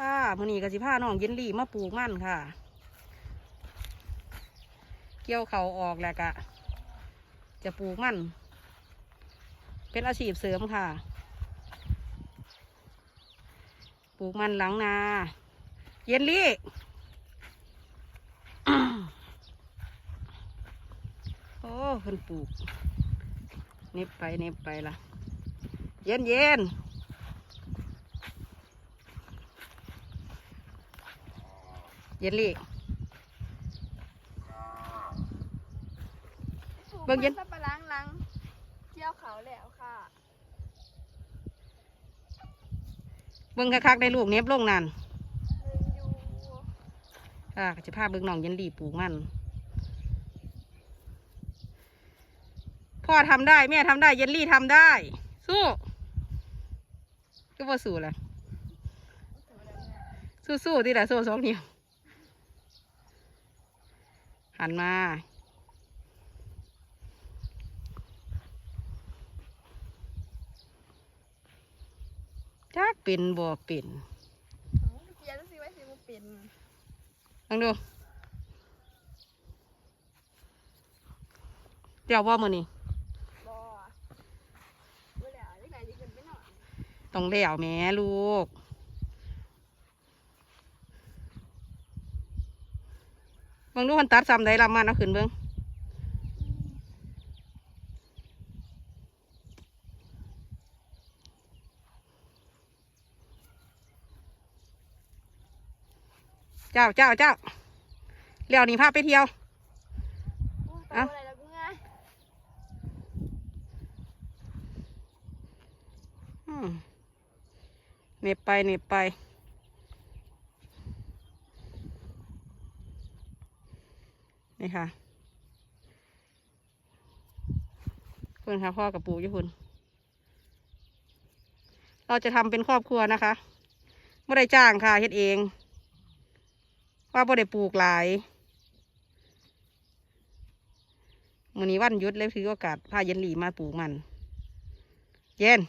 ค่ะมื้อนี้ก็สิพาน้องเย็นลี่มาปลูกมันค่ะ เกี่ยวเขาออกแล้วก็จะปลูกมัน เป็นอาชีพเสริมค่ะ ปลูกมันหลังนา เย็นลี่โอ้เพิ่นปลูกเน็บไปเน็บไปละเย็นเย็น เย็นลี่เบิ่งเย็นสับปะรังหลังเกี่ยวเขาแล้วค่ะเบิ่งคักๆได้ลูกเน็บลงนั่นหนึ่งอยู่ค่ะก็จะพาเบิ่งน้องเย็นลี่ปลูกมันพ่อทำได้แม่ทำได้เย็นลี่ทำได้ สู้ก็บ่สู้แหละสู้ๆที่ละสู้สองนิ้ว หันมาจักเป็นบ่เป็นเกี่ยวสิไว้สิบ่เป็นลองดูเดี๋ยวว่ามือนี่บ่บ่แล้วจังไดสิขึ้นไปนอนต้องเลี้ยวแม่ลูก เบิ่งดูคนตัดซ้ำได้ลำมันเอาขึ้นเบิ่งเจ้าเจ้าเจ้าเลี้ยวนี่พาไปเที่ยวโอ้เอ้าทำอะไรแล้วกูง่ายอืมเหน็บไปเหน็บไป นี่ค่ะคุณค่ะพ่อกับปู่ญี่ปุ่นเราจะทำเป็นครอบครัวนะคะไม่ได้จ้างค่ะเฮ็ดเอง ว่าบ่ได้ปลูกหลายมื้อนี้วันยุดเลยถือโอกาสพาเย็นหลีมาปลูกมัน เย็น